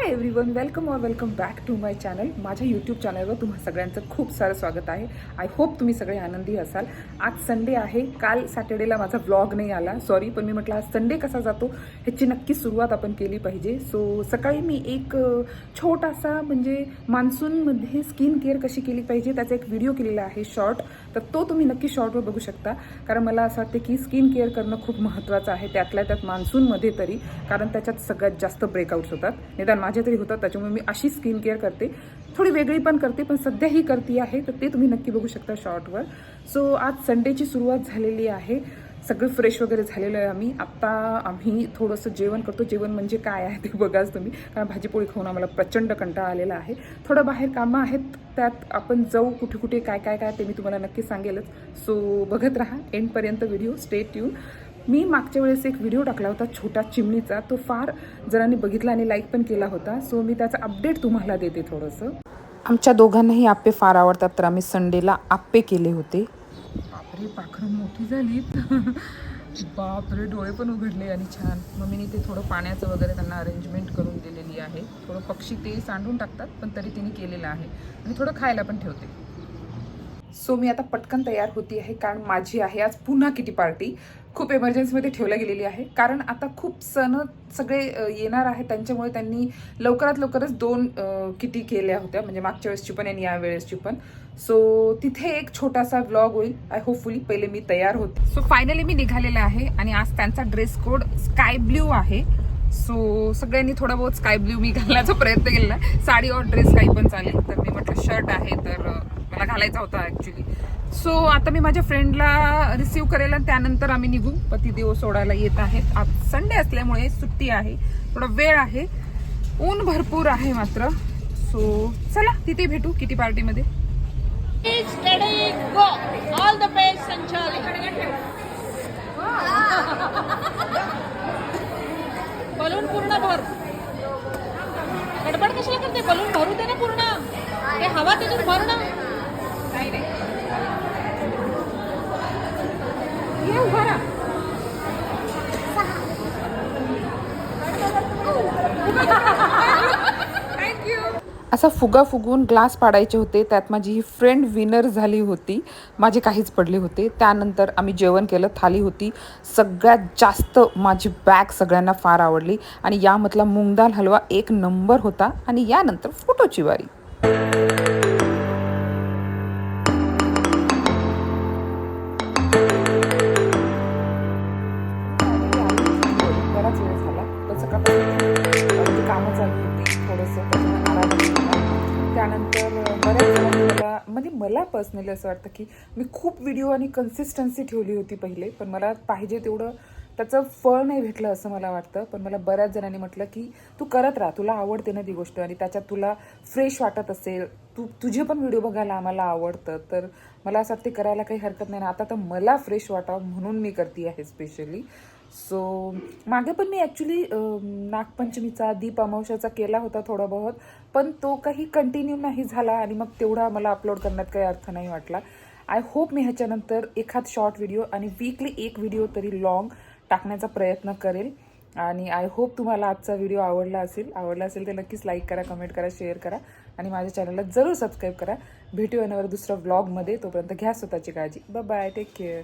Hi everyone welcome or welcome back to my channel माझ्या YouTube चॅनलवर तुम्हा सगळ्यांचं खूप सारं स्वागत आहे. आय होप तुम्ही सगळे आनंदी असाल. आज संडे आहे. काल सॅटर्डेला माझा व्लॉग नाही आला. सॉरी पण मी म्हटलं आज संडे कसा जातो ह्याची नक्की सुरुवात आपण केली पाहिजे. सो सकाळी मी एक छोटासा म्हणजे मान्सूनमध्ये स्किन केअर कशी केली पाहिजे त्याचा एक व्हिडिओ केलेला आहे शॉर्ट तर तो तुम्ही नक्की शॉर्टवर बघू शकता. कारण मला असं वाटतं की स्किन केअर करणं खूप महत्त्वाचं आहे त्यातल्या त्यात मान्सूनमध्ये तरी. कारण त्याच्यात सगळ्यात जास्त ब्रेकआउट्स होतात. निदान माझ्या तरी होतात त्याच्यामुळे मी अशी स्किन केअर करते. थोडी वेगळी पण करते पण सध्या ही करते आहे तर ते तुम्ही नक्की बघू शकता शॉर्टवर सो आज संडेची सुरुवात झालेली आहे. सगळं फ्रेश वगैरे झालेलं आहे आम्ही. आत्ता आम्ही थोडंसं जेवण करतो. जेवण म्हणजे काय आहे ते बघाच तुम्ही. कारण भाजीपोळी खाऊन आम्हाला प्रचंड कंटाळा आलेला आहे. थोडं बाहेर कामं आहेत त्यात आपण जाऊ कुठे कुठे काय काय काय ते मी तुम्हाला नक्की सांगेलच. सो बघत राहा. एंडपर्यंत व्हिडिओ स्टेट ट्यून मी मागच्या वेळेस एक व्हिडिओ टाकला होता छोटा चिमणीचा. तो फार जणांनी बघितला आणि लाईक पण केला होता. सो मी त्याचा अपडेट तुम्हाला देते थोडंसं. आमच्या दोघांनाही आप्पे फार आवडतात तर आम्ही संडेला आप्पे केले होते. बापरे पाखरं मोठी झालीत. बापरे डोळे पण उघडले आणि छान. मम्मीने ते थोडं पाण्याचं वगैरे त्यांना अरेंजमेंट करून दिलेली आहे. थोडं पक्षी ते सांडून टाकतात पण तरी तिने केलेलं आहे. आणि थोडं खायला पण ठेवते. सो मी आता पटकन तयार होती आहे कारण माझी आहे आज पुन्हा किटी पार्टी. खूप एमर्जन्सीमध्ये ठेवल्या गेलेली आहे. कारण आता खूप सण सगळे येणार आहेत. त्यांच्यामुळे त्यांनी लवकरात लवकरच दोन किती किटी केल्या होत्या. म्हणजे मागच्या वेळेसची पण आणि या वेळेसची पण. सो तिथे एक छोटासा व्लॉग होईल. आय होपफुली पहिले मी तयार होते. सो फायनली मी निघालेले आहे आणि आज त्यांचा ड्रेस कोड स्काय ब्ल्यू आहे. सो सगळ्यांनी थोडा बहुत स्काय ब्ल्यू मी घालण्याचा प्रयत्न केलेला. आहे साडी और ड्रेस काही पण चालेल. तर मी म्हटलं शर्ट आहे. तर मला घालायचा होता ऍक्च्युली सो आता मी माझ्या फ्रेंडला रिसीव करेल आणि त्यानंतर आम्ही निघू. पतिदेव सोडायला येत आहेत. आज संडे असल्यामुळे सुट्टी आहे. थोडा वेळ आहे. ऊन भरपूर आहे मात्र. सो चला तिथे भेटू किती पार्टीमध्ये बलून पूर्ण भर. गडबड कशाला करते? बलून भरू दे ना पूर्ण. ते हवा त्याच्यात भर ना ये उभा राहा. असा फुगा फुगून ग्लास पाडायचे होते. त्यात माझी ही फ्रेंड विनर झाली होती. माझे काहीच पडले होते. त्यानंतर आम्ही जेवण केलं थाली होती. सगळ्यात जास्त माझी बॅग सगळ्यांना फार आवडली. आणि यामधला मूग दाल हलवा एक नंबर होता आणि यानंतर फोटोची वारी. बराच वेळ झाला. पण सकाळपासून कामं चालू होती. थोडंसं त्यानंतर बऱ्याच जणांनी मला म्हणजे मला पर्सनली असं वाटतं की मी खूप व्हिडिओ आणि कन्सिस्टन्सी ठेवली होती पहिले. पण मला पाहिजे तेवढं त्याचं फळ नाही भेटलं असं मला वाटतं. पण मला बऱ्याच जणांनी म्हटलं की तू करत राहा. तुला आवडते ना ती गोष्ट आणि त्याच्यात तुला फ्रेश वाटत असेल. तू तुझे पण व्हिडिओ बघायला आम्हाला आवडतं. तर मला असं वाटते करायला काही हरकत नाही. ना आता तर मला फ्रेश वाटावं म्हणून मी करते आहे स्पेशली सो मागे पण मी ॲक्च्युली नागपंचमीचा दीप अमावशाचा केला होता थोडा बहुत पण तो काही कंटिन्यू नाही झाला आणि मग तेवढा मला अपलोड करण्यात काही अर्थ नाही वाटला. आय होप मी ह्याच्यानंतर एखाद शॉर्ट व्हिडिओ आणि वीकली एक व्हिडिओ तरी लॉंग टाकण्याचा प्रयत्न करेल. आणि आय होप तुम्हाला आजचा व्हिडिओ आवडला असेल. आवडला असेल तर नक्कीच लाईक करा कमेंट करा शेअर करा आणि माझ्या चॅनलला जरूर सबस्क्राईब करा. भेटू येण्यावर दुसऱ्या व्लॉगमध्ये तोपर्यंत घ्या स्वतःची काळजी. Bye take care